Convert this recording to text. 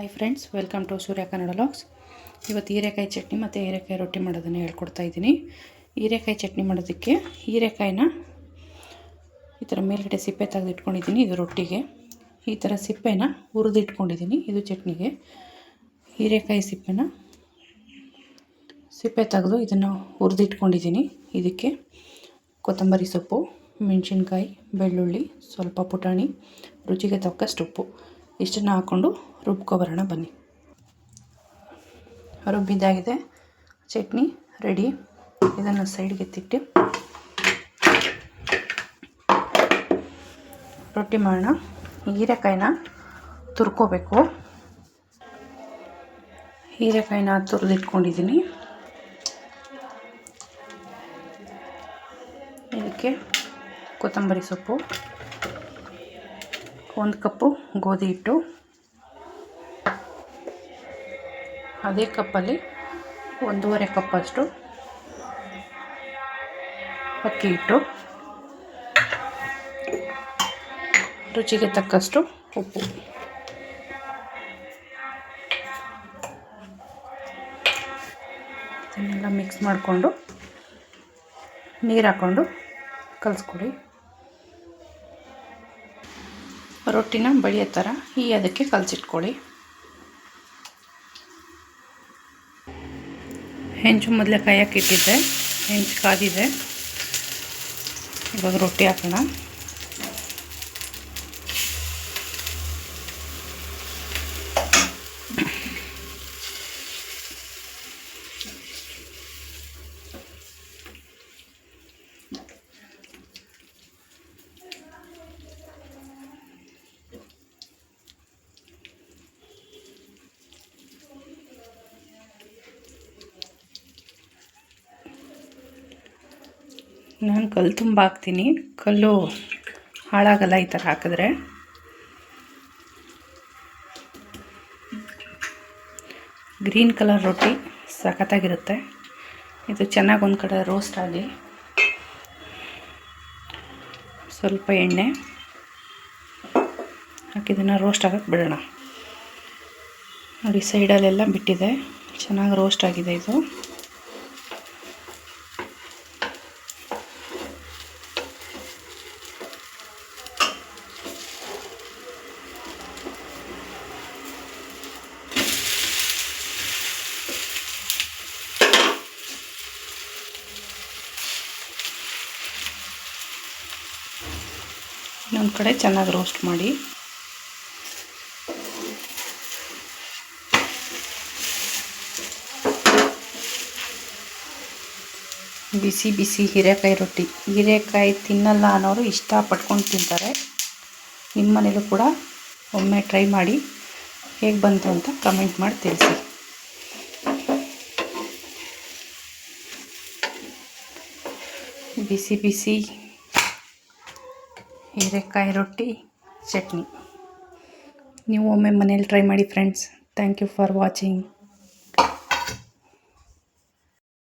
Hi friends welcome to Surya Kannada logs ಇವತ್ತು ಹೀರೆಕಾಯಿ ಚಟ್ನಿ ಮತ್ತು ಹೀರೆಕಾಯಿ ರೊಟ್ಟಿ ಮಾಡೋದನ್ನು ಹೇಳ್ಕೊಡ್ತಾ ಇದ್ದೀನಿ. ಹೀರೆಕಾಯಿ ಚಟ್ನಿ ಮಾಡೋದಕ್ಕೆ ಹೀರೆಕಾಯಿನ ಈ ಥರ ಮೇಲ್ಗಡೆ ಸಿಪ್ಪೆ ತೆಗೆದು ಇಟ್ಕೊಂಡಿದ್ದೀನಿ ಇದು ರೊಟ್ಟಿಗೆ. ಈ ಥರ ಸಿಪ್ಪೆನ ಹುರಿದು ಇಟ್ಕೊಂಡಿದ್ದೀನಿ ಇದು ಚಟ್ನಿಗೆ. ಹೀರೆಕಾಯಿ ಸಿಪ್ಪೆನ ಸಿಪ್ಪೆ ತೆಗೆದು ಇದನ್ನು ಹುರಿದು ಇಟ್ಕೊಂಡಿದ್ದೀನಿ ಇದಕ್ಕೆ ಕೊತ್ತಂಬರಿ ಸೊಪ್ಪು, ಮೆಣಸಿನ್ಕಾಯಿ, ಬೆಳ್ಳುಳ್ಳಿ, ಸ್ವಲ್ಪ ಪುಟಾಣಿ, ರುಚಿಗೆ ತಕ್ಕಷ್ಟು ಉಪ್ಪು. ಇಷ್ಟನ್ನು ಹಾಕ್ಕೊಂಡು ರುಬ್ಕೊಬರೋಣ ಬನ್ನಿ. ರುಬ್ಬಿದ್ದಾಗಿದೆ. ಚಟ್ನಿ ರೆಡಿ. ಇದನ್ನು ಸೈಡ್ಗೆ ಎತ್ತಿಟ್ಟು ರೊಟ್ಟಿ ಮಾಡೋಣ. ಹೀರೆಕಾಯಿನ ತುರ್ಕೋಬೇಕು. ಹೀರೆಕಾಯಿನ ತುರಿದಿಟ್ಕೊಂಡಿದ್ದೀನಿ. ಇದಕ್ಕೆ ಕೊತ್ತಂಬರಿ ಸೊಪ್ಪು. ಒಂದು ಕಪ್ಪು ಗೋಧಿ ಹಿಟ್ಟು. ಅದೇ ಕಪ್ಪಲ್ಲಿ ಒಂದೂವರೆ ಕಪ್ಪಷ್ಟು ಅಕ್ಕಿ ಹಿಟ್ಟು. ರುಚಿಗೆ ತಕ್ಕಷ್ಟು ಉಪ್ಪು. ಇದನ್ನೆಲ್ಲ ಮಿಕ್ಸ್ ಮಾಡಿಕೊಂಡು ನೀರು ಹಾಕ್ಕೊಂಡು ಕಲಿಸ್ಕೊಡಿ. ರೊಟ್ಟಿನ ಬಳಿಯೋ ಥರ ಈ ಅದಕ್ಕೆ ಕಲಸಿಟ್ಕೊಳ್ಳಿ. ಹೆಂಚು ಮೊದಲೇ ಕಾಯಕ್ಕೆ ಇಟ್ಟಿದ್ದೆ, ಹೆಂಚು ಕಾದಿದೆ. ಇವಾಗ ರೊಟ್ಟಿ ಹಾಕೋಣ. ನಾನು ಕಲ್ಲು ತುಂಬ ಹಾಕ್ತೀನಿ. ಕಲ್ಲು ಹಾಳಾಗಲ್ಲ ಈ ಥರ ಹಾಕಿದ್ರೆ. ಗ್ರೀನ್ ಕಲರ್ ರೊಟ್ಟಿ ಸಖತ್ತಾಗಿರುತ್ತೆ. ಇದು ಚೆನ್ನಾಗಿ ಒಂದು ಕಡೆ ರೋಸ್ಟ್ ಆಗಲಿ ಸ್ವಲ್ಪ ಎಣ್ಣೆ ಹಾಕಿದ್ದನ್ನು ರೋಸ್ಟ್ ಆಗಕ್ಕೆ ಬಿಡೋಣ. ನೋಡಿ ಸೈಡಲ್ಲೆಲ್ಲ ಬಿಟ್ಟಿದೆ. ಚೆನ್ನಾಗಿ ರೋಸ್ಟ್ ಆಗಿದೆ ಇದು. ಇನ್ನೊಂದು ಕಡೆ ಚೆನ್ನಾಗಿ ರೋಸ್ಟ್ ಮಾಡಿ. ಬಿಸಿ ಬಿಸಿ ಹೀರೆಕಾಯಿ ರೊಟ್ಟಿ. ಹೀರೆಕಾಯಿ ತಿನ್ನಲ್ಲ ಅನ್ನೋರು ಇಷ್ಟಪಟ್ಕೊಂಡು ತಿಂತಾರೆ. ನಿಮ್ಮ ಮನೇಲೂ ಕೂಡ ಒಮ್ಮೆ ಟ್ರೈ ಮಾಡಿ ಹೇಗೆ ಬಂತು ಅಂತ ಕಮೆಂಟ್ ಮಾಡಿ ತಿಳಿಸಿ. ಬಿಸಿ ಬಿಸಿ ಹೀರೆಕಾಯಿ ರೊಟ್ಟಿ ಚಟ್ನಿ. ನೀವು ಒಮ್ಮೆ ಮನೇಲಿ ಟ್ರೈ ಮಾಡಿ friends thank you for watching